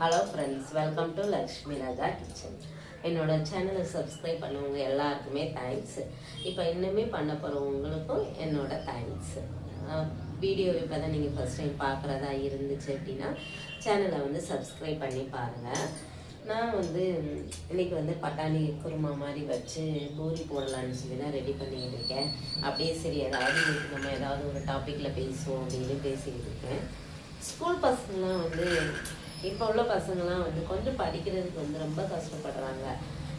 Hello friends welcome to Lakshmi Raja kitchen என்னோட சேனலை subscribe பண்ணவங்க எல்லாருக்குமே தேங்க்ஸ் இப்போ இன்னுமே பண்ண போகிறவங்களுக்கும் என்னோட தேங்க்ஸ் வீடியோ இப்போ தான் நீங்கள் ஃபஸ்ட் டைம் பார்க்குறதா இருந்துச்சு அப்படின்னா சேனலை வந்து சப்ஸ்கிரைப் பண்ணி பாருங்கள் நான் வந்து இன்றைக்கி வந்து பட்டாணி குருமா மாதிரி வச்சு பூரி போடலான்னு சொல்லி தான் ரெடி பண்ணிக்கிட்டு இருக்கேன். அப்படியே சரி ஏதாவது நம்ம ஏதாவது ஒரு டாப்பிக்கில் பேசுவோம் அப்படின்னு பேசிக்கிட்டு இருக்கேன். ஸ்கூல் பசங்களாம் வந்து இப்போ உள்ள பசங்களாம் வந்து கொஞ்சம் படிக்கிறதுக்கு வந்து ரொம்ப கஷ்டப்படுறாங்க.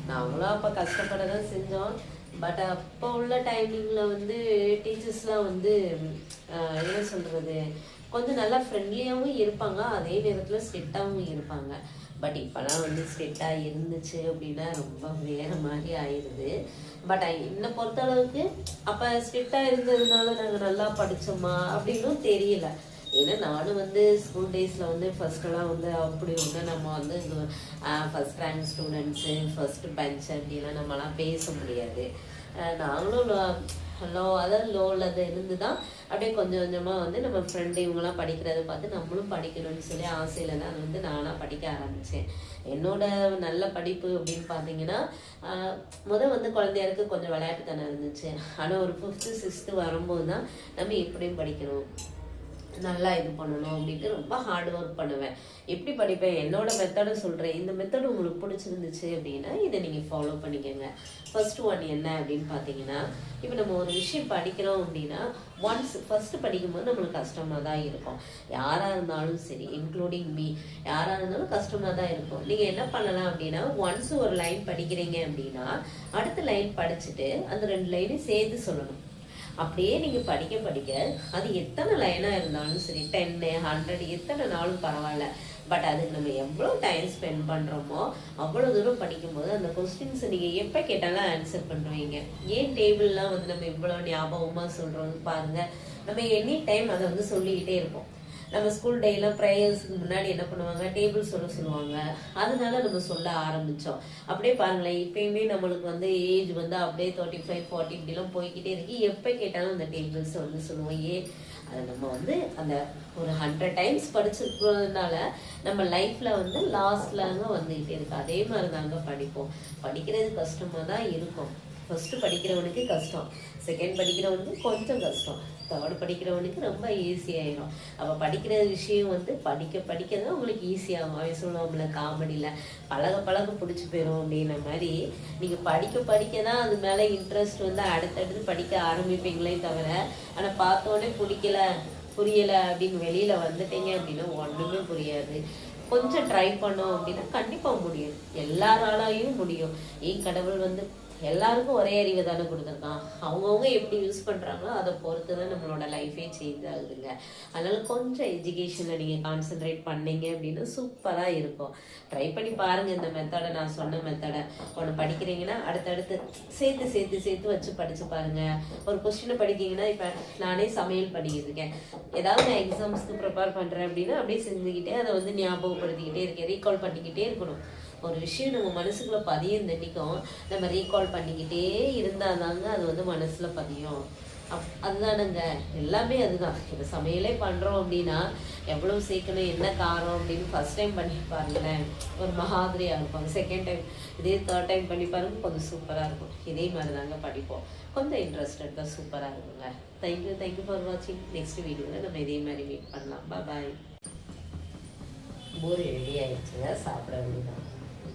நாங்களும் அப்போ கஷ்டப்பட தான் செஞ்சோம். பட் அப்போ உள்ள டைமிங்கில் வந்து டீச்சர்ஸ்லாம் வந்து என்ன சொல்கிறது கொஞ்சம் நல்லா ஃப்ரெண்ட்லியாகவும் இருப்பாங்க. அதே நேரத்தில் ஸ்ட்ரிக்டாகவும் இருப்பாங்க. பட் இப்போலாம் வந்து ஸ்ட்ரிக்டாக இருந்துச்சு அப்படின்னா ரொம்ப வேறு மாதிரி ஆயிடுது பட் என்னை பொறுத்தளவுக்கு அப்போ ஸ்ட்ரிக்டாக இருந்ததுனால நாங்கள் நல்லா படித்தோமா அப்படின்னும் தெரியல. ஏன்னா நானும் வந்து ஸ்கூல் டேஸில் வந்து ஃபஸ்ட்டெல்லாம் வந்து அப்படி ஒன்று நம்ம வந்து first rank students first bench அப்படிலாம் நம்மலாம் பேச முடியாது. நாங்களும் லோ அதாவது லோவில் அது இருந்து தான் அப்படியே கொஞ்சம் கொஞ்சமாக வந்து நம்ம ஃப்ரெண்டு இவங்களாம் படிக்கிறத பார்த்து நம்மளும் படிக்கணும்னு சொல்லி ஆசையில் தான் வந்து நானாக படிக்க ஆரம்பித்தேன் என்னோட நல்ல படிப்பு அப்படின்னு பார்த்தீங்கன்னா முதல் வந்து குழந்தையாருக்கு கொஞ்சம் விளையாட்டுத்தனம் இருந்துச்சு. ஆனால் ஒரு ஃபிஃப்த்து சிக்ஸ்த்து வரும்போது தான் நம்ம எப்படியும் படிக்கணும். நல்லா இது பண்ணணும் அப்படின்ட்டு ரொம்ப ஹார்ட் ஒர்க் பண்ணுவேன். எப்படி படிப்பேன்? என்னோட மெத்தடை சொல்கிறேன் இந்த மெத்தடு உங்களுக்கு பிடிச்சிருந்துச்சு அப்படின்னா இதை நீங்கள் ஃபாலோ பண்ணிக்கோங்க. ஃபர்ஸ்ட் ஒன் என்ன அப்படின்னு பார்த்தீங்கன்னா இப்போ நம்ம ஒரு விஷயம் படிக்கிறோம் அப்படின்னா ஒன்ஸ் ஃபஸ்ட்டு படிக்கும்போது நம்மளுக்கு கஷ்டமாக தான் இருக்கும். யாராக இருந்தாலும் சரி இன்க்ளூடிங் மீ யாராக இருந்தாலும் கஷ்டமாக தான் இருக்கும். நீங்கள் என்ன பண்ணலாம் அப்படின்னா ஒன்ஸ் ஒரு லைன் படிக்கிறீங்க அப்படின்னா அடுத்த லைன் படிச்சுட்டு அந்த ரெண்டு லைனையும் சேர்த்து சொல்லணும். அப்படியே நீங்கள் படிக்க படிக்க அது எத்தனை லைனாக இருந்தாலும் சரி டென்னு ஹண்ட்ரட் எத்தனை நாளும் பரவாயில்ல. பட் அதுக்கு நம்ம எவ்வளோ டைம் ஸ்பெண்ட் பண்ணுறோமோ அவ்வளோ தூரம் படிக்கும்போது அந்த கொஸ்டின்ஸை நீங்கள் எப்போ கேட்டாலும் ஆன்சர் பண்ணுவீங்க ஏன் டேபிள்லாம் வந்து நம்ம இவ்வளோ ஞாபகமாக சொல்கிறோம் பாருங்கள் நம்ம எனி டைம் அதை வந்து சொல்லிக்கிட்டே இருப்போம். நம்ம ஸ்கூல் டேலாம் ப்ரேயர்ஸ்க்கு முன்னாடி என்ன பண்ணுவாங்க? டேபிள் சொல்ல சொல்லுவாங்க. அதனால நம்ம சொல்ல ஆரம்பித்தோம் அப்படியே பாருங்களேன் இப்பயுமே நம்மளுக்கு வந்து ஏஜ் வந்து அப்படியே தேர்ட்டி ஃபைவ் ஃபார்ட்டி இப்படிலாம் போய்கிட்டே இருக்கு. எப்போ கேட்டாலும் அந்த டேபிள்ஸ் வந்து சொல்லுவோம். ஏன் அதை நம்ம வந்து அந்த ஒரு ஹண்ட்ரட் டைம்ஸ் படிச்சிருக்கிறதுனால நம்ம லைஃப்பில் வந்து லாஸ்ட்லாங்க வந்துக்கிட்டே இருக்கு. அதே மாதிரி தாங்க படிப்போம். படிக்கிறது கஷ்டமாக தான் இருக்கும். ஃபஸ்ட்டு படிக்கிறவனுக்கு கஷ்டம். செகண்ட் படிக்கிறவனுக்கு கொஞ்சம் கஷ்டம். தேர்ட் படிக்கிறவனுக்கு ரொம்ப ஈஸியாயிடும் அப்போ படிக்கிற விஷயம் வந்து படிக்க படிக்க தான் உங்களுக்கு ஈஸியாகும் அவன் சொல்லுவோம்ல காமெடியில் பழக பழக பிடிச்சி போயிடும் அப்படின்ற மாதிரி. நீங்கள் படிக்க படிக்க தான் அது மேலே இன்ட்ரெஸ்ட் வந்து அடுத்தடுத்து படிக்க ஆரம்பிப்பீங்களே தவிர ஆனால் பார்த்தோன்னே பிடிக்கல புரியலை அப்படின்னு வெளியில் வந்துட்டீங்க அப்படின்னா ஒன்றுமே புரியாது. கொஞ்சம் ட்ரை பண்ணோம் அப்படின்னா கண்டிப்பாக முடியும். எல்லாராலையும் முடியும். ஏன் கடவுள் வந்து எல்லாருக்கும் ஒரே அறிவை தானே கொடுத்துருக்கான். அவங்கவுங்க எப்படி யூஸ் பண்ணுறாங்களோ அதை பொறுத்து தான் நம்மளோட லைஃபே சேஞ்ச் ஆகுதுங்க. அதனால கொஞ்சம் எஜுகேஷனில் நீங்கள் கான்சென்ட்ரேட் பண்ணீங்க அப்படின்னா சூப்பராக இருக்கும். ட்ரை பண்ணி பாருங்கள் இந்த மெத்தடை நான் சொன்ன மெத்தடை ஒன்று படிக்கிறீங்கன்னா அடுத்தடுத்து சேர்த்து சேர்த்து சேர்த்து வச்சு படித்து பாருங்கள் ஒரு கொஸ்டினை படிக்கிங்கன்னா இப்போ நானே சமையல் பண்ணிக்கிட்டு இருக்கேன். ஏதாவது நான் எக்ஸாம்ஸ்க்கு ப்ரிப்பேர் பண்ணுறேன் அப்படின்னா அப்படியே செஞ்சுக்கிட்டே அதை வந்து ஞாபகப்படுத்திக்கிட்டே இருக்கேன். ரீகால் பண்ணிக்கிட்டே இருக்கணும். ஒரு விஷயம் நம்ம மனசுக்குள்ள பதியும் தண்ணிக்கும் நம்ம ரீகால் பண்ணிக்கிட்டே இருந்தால் தாங்க அது வந்து மனசில் பதியும். அப் அதுதானுங்க. எல்லாமே அதுதான். இப்போ சமையலே பண்ணுறோம் அப்படின்னா எவ்வளோ சீக்கிரம் என்ன காரம் அப்படின்னு ஃபஸ்ட் டைம் பண்ணி பாருங்களேன். ஒரு மாதிரியாக இருக்கும். செகண்ட் டைம் இதே தேர்ட் டைம் பண்ணி பாருங்க கொஞ்சம் சூப்பராக இருக்கும். இதே மாதிரி தாங்க படிப்போம். கொஞ்சம் இன்ட்ரெஸ்டட் தான் சூப்பராக இருக்குங்க. Thank you thank you for வாட்சிங் நெக்ஸ்ட் வீடியோவில் நம்ம இதே மாதிரி மீட் பண்ணலாம். பாய் பூரி ரெடி ஆகிடுச்சுங்க சாப்பிட வேண்டியதான்